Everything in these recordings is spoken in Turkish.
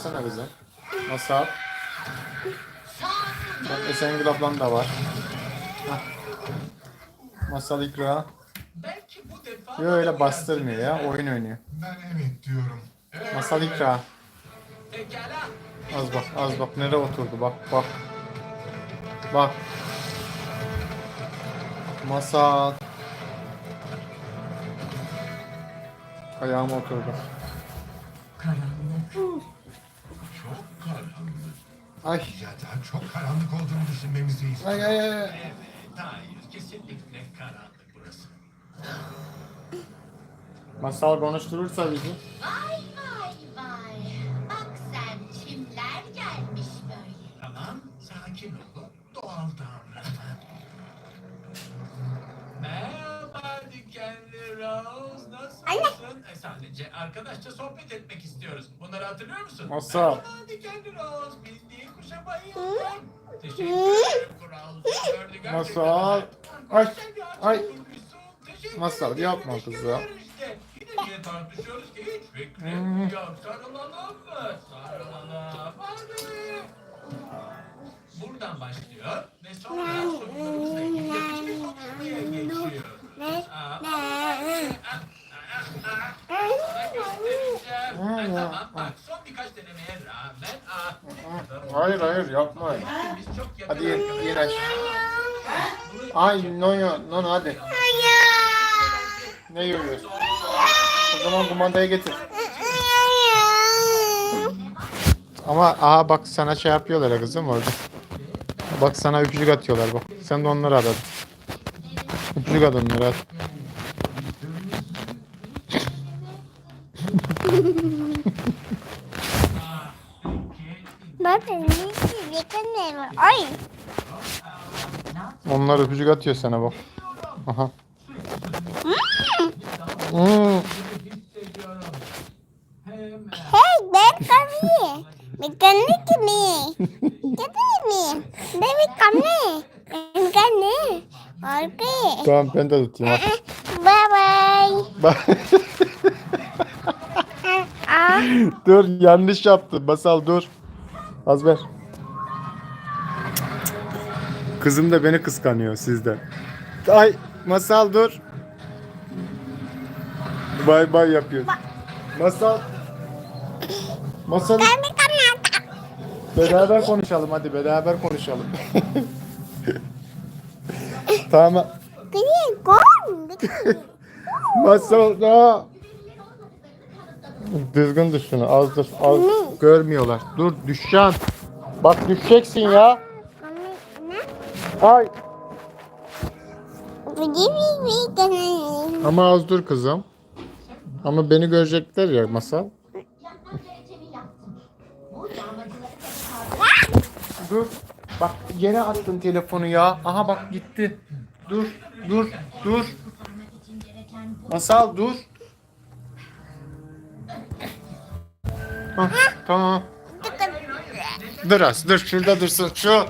açsana bize. Masal. Bak Esengül ablan da var. Masal ikra. Yo öyle bastırmıyor ya. Oyun oynuyor. Masal ikra. Az bak az bak nereye oturdu bak bak. Bak. Masal. Ayağıma oturdu. Ay. Ya da çok karanlık olduğunu düşünmemizi istiyor. Ay ay ay. Evet, hayır. Kesinlikle karanlık burası. Masal konuşturursa bizi. Vay vay vay. Bak sen kimler gelmiş böyle. Tamam, sakin olun. Doğal davranın. Merhaba dikenli? E, sadece arkadaşça sohbet etmek istiyoruz. Bunları hatırlıyor musun? Masal. Merhaba dikenli Rose. Bildiğin kuşa bayıldım. Teşekkür ederim Kral. Gördü gerçekten. Masal. Ay, bir ay. bulmuşsun. Teşekkür ederim. yapma Teşekkür ederim işte. Yine niye tartışıyoruz ki? Hiç fikrim yok. Sarılalım mı? Sarılalım. Hayır hayır yapma. biz çok yakın Hadi arkadaşız. yen aç. Ay no no no no, hadi. Ne yiyorsun? O zaman kumandayı getir. Ama aha bak sana şey yapıyorlar ya kızım orada. Bak sana öpücük atıyorlar bak. Sen de onları aradın. Öpücük at onları at. Baba ne yeteneğim Ay. Onlar öpücük atıyor sana bak. Aha. Hmm. Hey ben kami. Mekanik mi? Kami mi? Devi kami. Mekanik. Oke. Tamam ben de tutayım. Bye bye. Bak. Ah. dur yanlış yaptı. Basal dur. Az ver. Kızım da beni kıskanıyor sizden. Ay masal dur. Bay bay yapıyor. Masal. Masal. Beraber konuşalım hadi beraber konuşalım. tamam. Masal da. Düzgün düş şunu az. Görmüyorlar. Dur düşeceksin. Bak düşeceksin ya. Ay. Ama az dur kızım. Ama beni görecekler ya masal. Dur. Bak yere attın telefonu ya. Aha bak gitti. Dur. Dur. Dur. Masal dur. Hah, tamam. Dur az dur şurada dursun şu.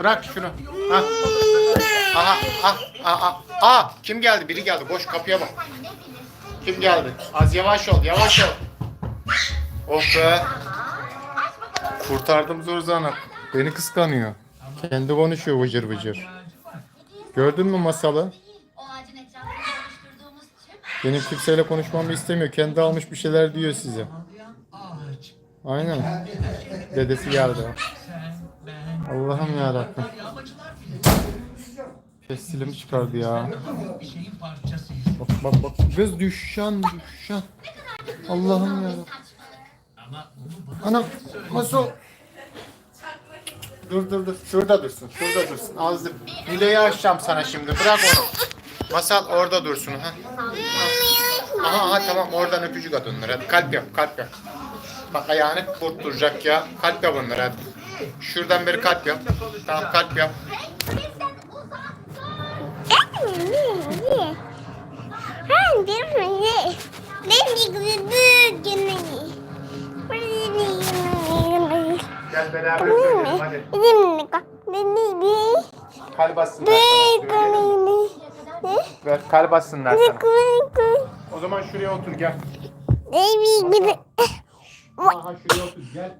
Bırak şunu. Ha. Aha ah ah ah. Aa kim geldi? Biri geldi. Boş kapıya bak. Kim geldi? Az yavaş ol yavaş ol. Oh be. Kurtardım Zorzan'ı. Beni kıskanıyor. Kendi konuşuyor vıcır vıcır. Gördün mü masalı? Benim kimseyle konuşmamı istemiyor. Kendi almış bir şeyler diyor size. Ağaç, Aynen. Dedesi geldi. sen, ben, Allah'ım yarabbim. yağmacılar bile Pestilimi çıkardı ya. Bak bak bak. Kız düşen düşen. Allah'ım bunu bana Anam nasıl? Dur dur dur. Şurada dursun. Şurada dursun. Az dur. Nile'yi açacağım sana şimdi. Bırak onu. Masal orada dursun. Ha. Aha, aha tamam oradan öpücük at onlara. Hadi kalp yap kalp yap. Bak ayağını kurt duracak ya. Kalp yap onlara hadi. Şuradan beri kalp yap. Tamam kalp yap. Gel beraber söyleyelim hadi. Kalp bassınlar Bi sana. Ver kalp bassınlar sana. O zaman şuraya otur gel. Baby. Aha şuraya otur gel.